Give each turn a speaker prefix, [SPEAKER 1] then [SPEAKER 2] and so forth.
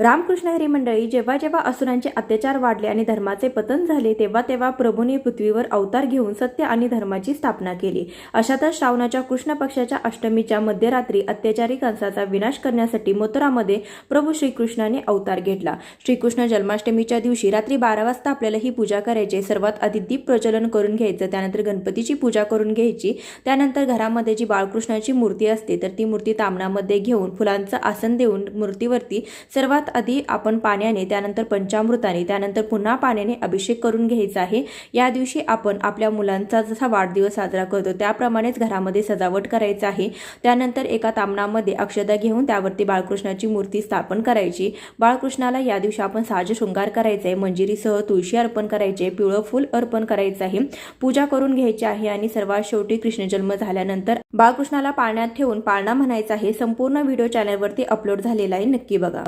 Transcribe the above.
[SPEAKER 1] रामकृष्ण हरी मंडळी जेव्हा जेव्हा असुरांचे अत्याचार वाढले आणि धर्माचे पतन झाले तेव्हा तेव्हा प्रभूने पृथ्वीवर अवतार घेऊन सत्य आणि धर्माची स्थापना केली. अशातच श्रावणाच्या कृष्ण पक्षाच्या अष्टमीच्या मध्यरात्री अत्याचारी कंसाचा विनाश करण्यासाठी मथुरामध्ये प्रभू श्रीकृष्णाने अवतार घेतला. श्रीकृष्ण जन्माष्टमीच्या दिवशी रात्री बारा वाजता आपल्याला ही पूजा करायची सर्वात आधी दीप प्रचलन करून घ्यायचं त्यानंतर गणपतीची पूजा करून घ्यायची त्यानंतर घरामध्ये जी बाळकृष्णाची मूर्ती असते तर ती मूर्ती तामणामध्ये घेऊन फुलांचं आसन देऊन मूर्तीवरती सर्वात आधी आपण पाण्याने त्यानंतर पंचामृताने त्यानंतर पुन्हा पाण्याने अभिषेक करून घ्यायचा आहे. या दिवशी आपण आपल्या मुलांचा जसा वाढदिवस साजरा करतो त्याप्रमाणेच घरामध्ये सजावट करायचं आहे. त्यानंतर एका तामणामध्ये अक्षदा घेऊन त्यावरती बाळकृष्णाची मूर्ती स्थापन करायची. बाळकृष्णाला या दिवशी आपण साज शृंगार करायचा आहे. मंजिरीसह तुळशी अर्पण करायचे पिवळं फूल अर्पण करायचं आहे. पूजा करून घ्यायची आहे आणि सर्वात शेवटी कृष्ण जन्म झाल्यानंतर बाळकृष्णाला पाळण्यात ठेवून पाळणा म्हणायचा आहे. संपूर्ण व्हिडिओ चॅनलवरती अपलोड झालेला आहे. नक्की बघा.